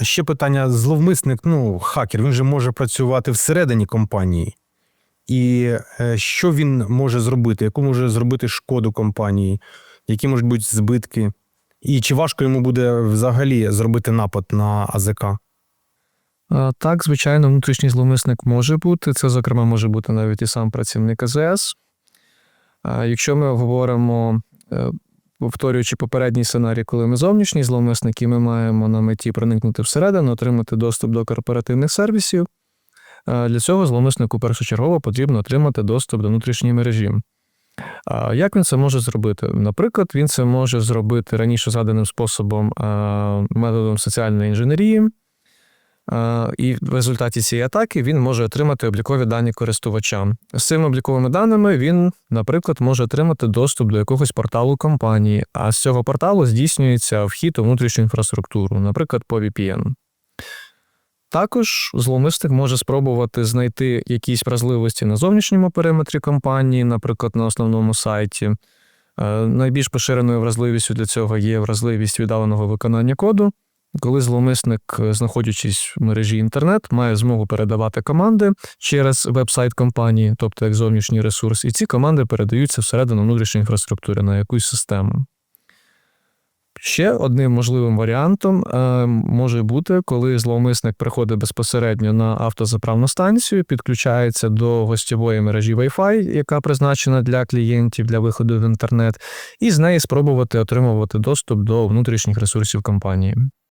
А ще питання: зловмисник, ну, хакер, він же може працювати всередині компанії. І е, що він може зробити? Яку може зробити шкоду компанії? Які можуть бути збитки? І чи важко йому буде взагалі зробити напад на АЗК? Так, звичайно, внутрішній зловмисник може бути. Це, зокрема, може бути навіть і сам працівник АЗС. Якщо ми говоримо, е, повторюючи попередній сценарій, коли ми зовнішні зловмисники, ми маємо на меті проникнути всередину, отримати доступ до корпоративних сервісів, для цього зловмиснику першочергово потрібно отримати доступ до внутрішньої мережі. А Як він це може зробити? Наприклад, він це може зробити раніше згаданим способом методом соціальної інженерії. Е, І в результаті цієї атаки він може отримати облікові дані користувача. З цими обліковими даними він, наприклад, може отримати доступ до якогось порталу компанії, а з цього порталу здійснюється вхід у внутрішню інфраструктуру, наприклад, по VPN. Також зловмисник може спробувати знайти якісь вразливості на зовнішньому периметрі компанії, наприклад, на основному сайті. Е, Найбільш поширеною вразливістю для цього є вразливість віддаленого виконання коду, коли зловмисник, е, знаходячись в мережі інтернет, має змогу передавати команди через веб-сайт компанії, тобто як зовнішній ресурс, і ці команди передаються всередину внутрішньої інфраструктури на якусь систему. Ще одним можливим варіантом е, може бути, коли зловмисник приходить безпосередньо на автозаправну станцію, підключається до гостєвої мережі Wi-Fi, яка призначена для клієнтів для виходу в інтернет, і з неї спробувати отримувати доступ до внутрішніх ресурсів компанії.